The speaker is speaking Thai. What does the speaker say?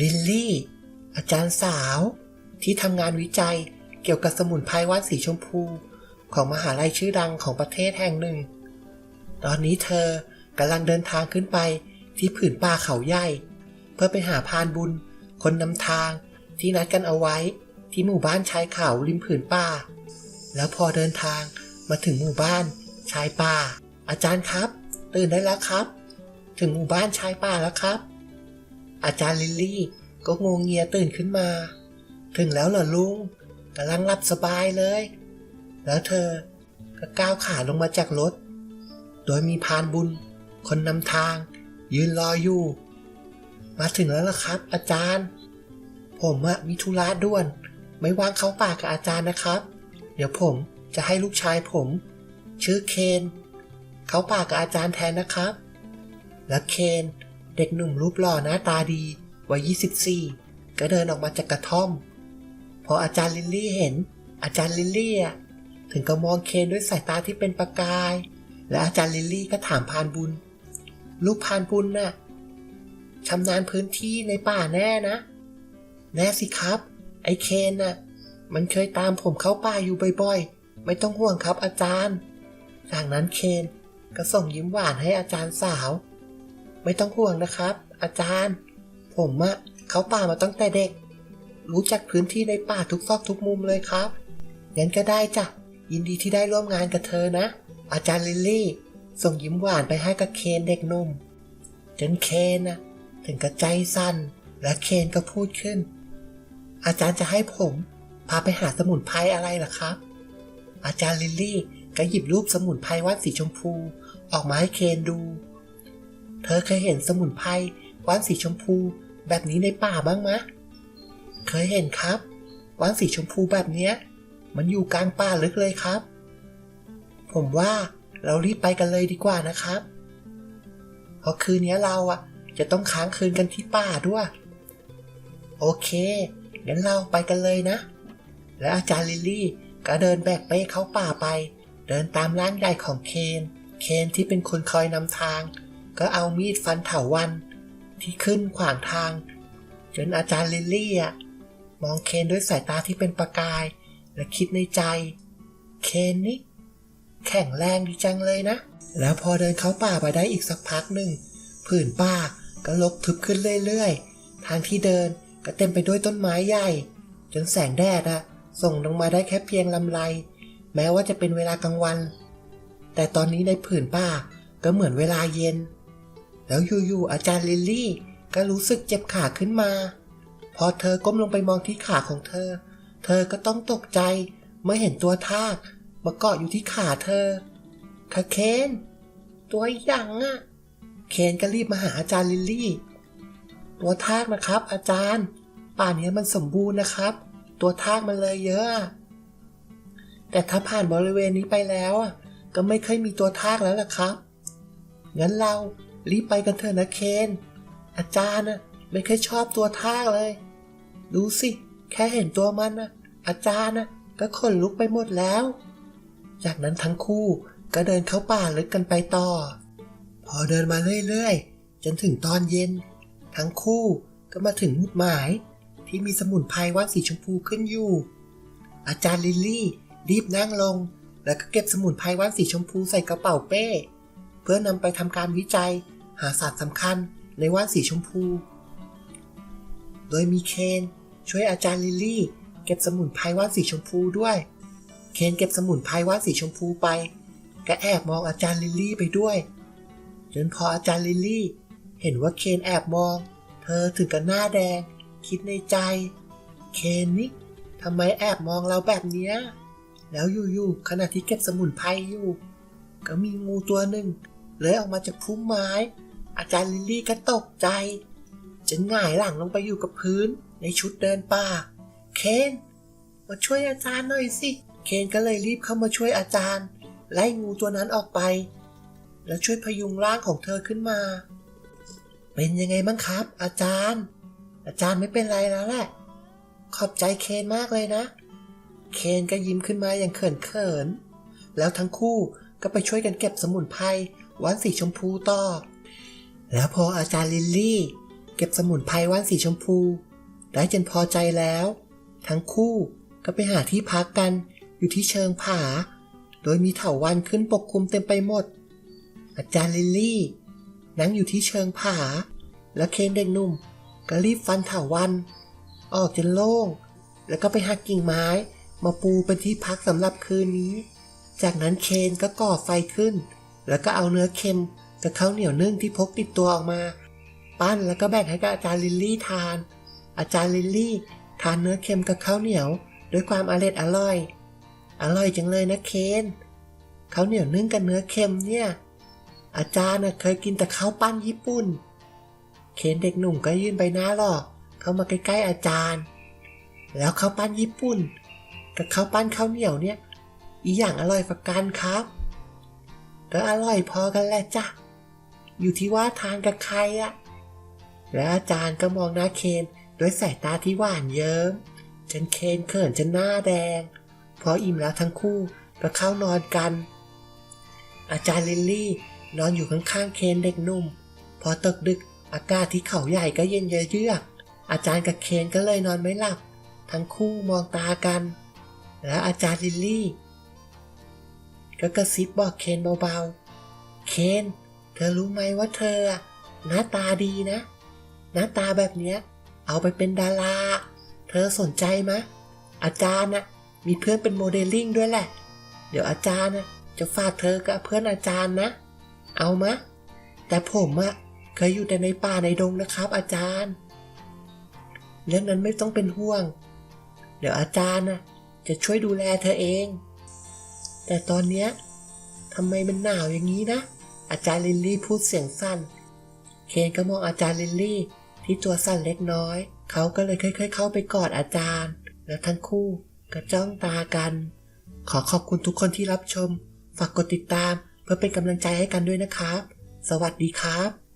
ลิลลี่ อาจารย์สาว ที่ทำงานวิจัยเกี่ยวกับสมุนไพรว่านสีชมพู ของมหาลัยชื่อดังของประเทศแห่งหนึ่ง ตอนนี้เธอกำลังเดินทางขึ้นไปที่ผืนป่าเขาใหญ่ เพื่อไปหาพานบุญ คนนำทางที่นัดกันเอาไว้ที่หมู่บ้านชายเขาริมผืนป่า แล้วพอเดินทางมาถึงหมู่บ้านชายป่า อาจารย์ครับ ตื่นได้แล้วครับ ถึงหมู่บ้านชายป่าแล้วครับ อาจารย์ลิลลี่ก็งงเงียตื่นขึ้นมา ถึงแล้วเหรอลุงกำลังหลับสบายเลย แล้วเธอก็ก้าวขาลงมาจากรถ โดยมีพานบุญ คนนำทาง ยืนรออยู่ มาถึงแล้วล่ะครับ อาจารย์ ผมอะมีธุระด่วน ไม่ว่างเข้าป่ากับอาจารย์นะครับ เดี๋ยวผมจะให้ลูกชายผม ชื่อเคน เขาป่ากับอาจารย์แทนนะครับ และเคน เด็กหนุ่มรูปหล่อหน้าตาดีวัย 24 ก็เดินออกมาจากกระท่อม พออาจารย์ลิลลี่เห็น อาจารย์ลิลลี่ถึงก็มองเคนด้วยสายตาที่เป็นประกาย และอาจารย์ลิลลี่ก็ถามพานบุญ ลูกพานบุญน่ะชำนาญพื้นที่ในป่าแน่นะ แน่สิครับ ไอ้เคนน่ะ มันเคยตามผมเข้าป่าอยู่บ่อยๆ ไม่ต้องห่วงครับอาจารย์ จากนั้นเคนก็ส่งยิ้มหวานให้อาจารย์สาว ไม่ต้องห่วงนะครับ อาจารย์ ผมอะเขาป่ามาตั้งแต่เด็ก รู้จักพื้นที่ในป่าทุกซอกทุกมุมเลยครับงั้นก็ได้จ้ะ ยินดีที่ได้ร่วมงานกับเธอนะ อาจารย์ลิลลี่ ส่งยิ้มหวานไปให้กับเคนเด็กนุ่ม จนเคนนะถึงกับใจสั่นและเคนก็พูดขึ้น อาจารย์จะให้ผม พาไปหาสมุนไพรอะไรล่ะครับ อาจารย์ลิลลี่ก็หยิบรูปสมุนไพรวานสีชมพู ออกมาให้เคนดู เธอเคยเห็นสมุนไพรวานสีชมพูแบบนี้ในป่าบ้างมะ เคยเห็นครับวานสีชมพูแบบเนี้ย มันอยู่กลางป่าลึกเลยครับ ผมว่าเรารีบไปกันเลยดีกว่านะครับ เพราะคืนนี้เราอะ จะต้องค้างคืนกันที่ป่าด้วย โอเค งั้นเราไปกันเลยนะ และอาจารย์ลิลลี่ก็เดินแบกเป้เข้าป่าไป เดินตามร่างใหญ่ของเคน เคนที่เป็นคนคอยนำทาง ก็เอามีดฟันเถาวันที่ขึ้นขวางทาง จนอาจารย์ลิลลี่อะมองเคนด้วยสายตาที่เป็นประกาย และคิดในใจ เคนนี่แข็งแรงดีจังเลยนะ แล้วพอเดินเข้าป่าไปได้อีกสักพักหนึ่งผืนป่าก็ลกทึบขึ้นเรื่อยๆ ทางที่เดินก็เต็มไปด้วยต้นไม้ใหญ่ จนแสงแดดอะส่งลงมาได้แค่เพียงลำไร แม้ว่าจะเป็นเวลากลางวัน แต่ตอนนี้ในผืนป่าก็เหมือนเวลาเย็น แล้วอยู่ๆอาจารย์ลิลลี่ ก็รู้สึกเจ็บขาขึ้นมา พอเธอก้มลงไปมองที่ขาของเธอ เธอก็ต้องตกใจเมื่อเห็นตัวทากมาเกาะอยู่ที่ขาเธอคะเคนตัวหยังอะเคนก็รีบมาหาอาจารย์ลิลลี่ ตัวทากนะครับ อาจารย์ ป่านนี้มันสมบูรณ์นะครับ ตัวทากมันเลยเยอะ แต่ถ้าผ่านบริเวณนี้ไปแล้วก็ไม่เคยมีตัวทากแล้วล่ะครับ งั้นเรา รีบไปกันเถอะนะเคน อาจารย์น่ะไม่เคยชอบตัวทากเลย ดูสิ แค่เห็นตัวมันนะอาจารย์น่ะก็ขนลุกไปหมดแล้ว จากนั้นทั้งคู่ก็เดินเข้าป่าลึกกันไปต่อ พอเดินมาเรื่อยๆ จนถึงตอนเย็น ทั้งคู่ก็มาถึงมุดหมายที่มีสมุนไพรว่านสีชมพูขึ้นอยู่ อาจารย์ลิลลี่รีบนั่งลง แล้วก็เก็บสมุนไพรว่านสีชมพูใส่กระเป๋าเป้ พื่อนำไปทำการวิจัย หาสารสำคัญในว่านสีชมพู โดยมีเคนช่วยอาจารย์ลิลลี่ เก็บสมุนไพรว่านสีชมพูด้วย เคนเก็บสมุนไพรว่านสีชมพูไปก็แอบมองอาจารย์ลิลลี่ไปด้วย จนพออาจารย์ลิลลี่ เห็นว่าเคนแอบมอง เธอถึงกับหน้าแดง คิดในใจ เคนนี่ทำไมแอบมองเราแบบเนี้ยแล้วอยู่ๆขณะที่เก็บสมุนไพรอยู่ ก็มีงูตัวหนึ่ง เลยออกมาจากพุ่มไม้ อาจารย์ลิลลี่ก็ตกใจจะหง่ายหลังลงไปอยู่กับพื้นในชุดเดินป่า เคน มาช่วยอาจารย์หน่อยสิ เคนก็เลยรีบเข้ามาช่วยอาจารย์ ไล่งูตัวนั้นออกไป แล้วช่วยพยุงร่างของเธอขึ้นมา เป็นยังไงบ้างครับ อาจารย์ อาจารย์ไม่เป็นไรแล้วแหละ ขอบใจเคนมากเลยนะ เคนก็ยิ้มขึ้นมาอย่างเขินเขิน แล้วทั้งคู่ก็ไปช่วยกันเก็บสมุนไพร วานสีชมพูต่อ แล้วพออาจารย์ลิลลี่ เก็บสมุนไพรว่านสีชมพู ได้จนพอใจแล้ว ทั้งคู่ก็ไปหาที่พักกันอยู่ที่เชิงผา โดยมีเถาวันขึ้นปกคลุมเต็มไปหมด อาจารย์ลิลลี่ นั่งอยู่ที่เชิงผา และเคนเด็กหนุ่มก็รีบฟันเถาวัน ออกจนโล่ง แล้วก็ไปหักกิ่งไม้มาปูเป็นที่พักสำหรับคืนนี้ จากนั้นเคนก็ก่อไฟขึ้น แล้วก็เอาเนื้อเค็มกับข้าวเหนียวนึ่งที่พกติดตัวออกมา ปั้นแล้วก็แบ่งให้กับอาจารย์ลิลลี่ทาน อาจารย์ลิลลี่ทานเนื้อเค็มกับข้าวเหนียว ด้วยความอร่อยอร่อย อร่อยจังเลยนะเคนข้าวเหนียวนึ่งกับเนื้อเค็มเนี่ย อาจารย์เคยกินแต่ข้าวปั้นญี่ปุ่น เคนเด็กหนุ่มก็ยื่นใบหน้าหลอกเข้ามาใกล้ๆอาจารย์ แล้วข้าวปั้นญี่ปุ่น กับข้าวปั้นข้าวเหนียวเนี่ย อีอย่างอร่อยกว่ากันครับ ก็อร่อยพอกันแหละจ้ะ อยู่ที่ว่าทานกับใครอะและอาจารย์ก็มองหน้าเคนด้วยสายตาที่หวานเยิ้มจนเคนเขินจนหน้าแดง พออิ่มแล้วทั้งคู่ก็เข้านอนกัน อาจารย์ลิลลี่นอนอยู่ข้างๆเคนเด็กหนุ่ม พอตกดึกอากาศที่เขาใหญ่ก็เย็นเยือก อาจารย์กับเคนก็เลยนอนไม่หลับ ทั้งคู่มองตากัน แล้วอาจารย์ลิลลี่ ก็กระซิบบอกเคนเบาๆ เคน เธอรู้ไหมว่าเธอหน้าตาดีนะ หน้าตาแบบเนี้ย เอาไปเป็นดารา เธอสนใจไหมะ อาจารย์น่ะ มีเพื่อนเป็นโมเดลลิ่งด้วยแหละ เดี๋ยวอาจารย์น่ะจะฝากเธอกับเพื่อนอาจารย์นะ เอามะ แต่ผมอะเคยอยู่แต่ในป่าในดงนะครับ อาจารย์ เรื่องนั้นไม่ต้องเป็นห่วง เดี๋ยวอาจารย์น่ะจะช่วยดูแลเธอเอง แต่ตอนเนี้ยทำไมมันหนาวอย่างนี้นะ อาจารย์ลิลลี่พูดเสียงสั้น เคนก็มองอาจารย์ลิลลี่ ที่ตัวสั่นเล็กน้อย เขาก็เลยค่อยๆเข้าไปกอดอาจารย์ แล้วทั้งคู่ก็จ้องตากัน ขอขอบคุณทุกคนที่รับชม ฝากกดติดตามเพื่อเป็นกำลังใจให้กันด้วยนะครับ สวัสดีครับ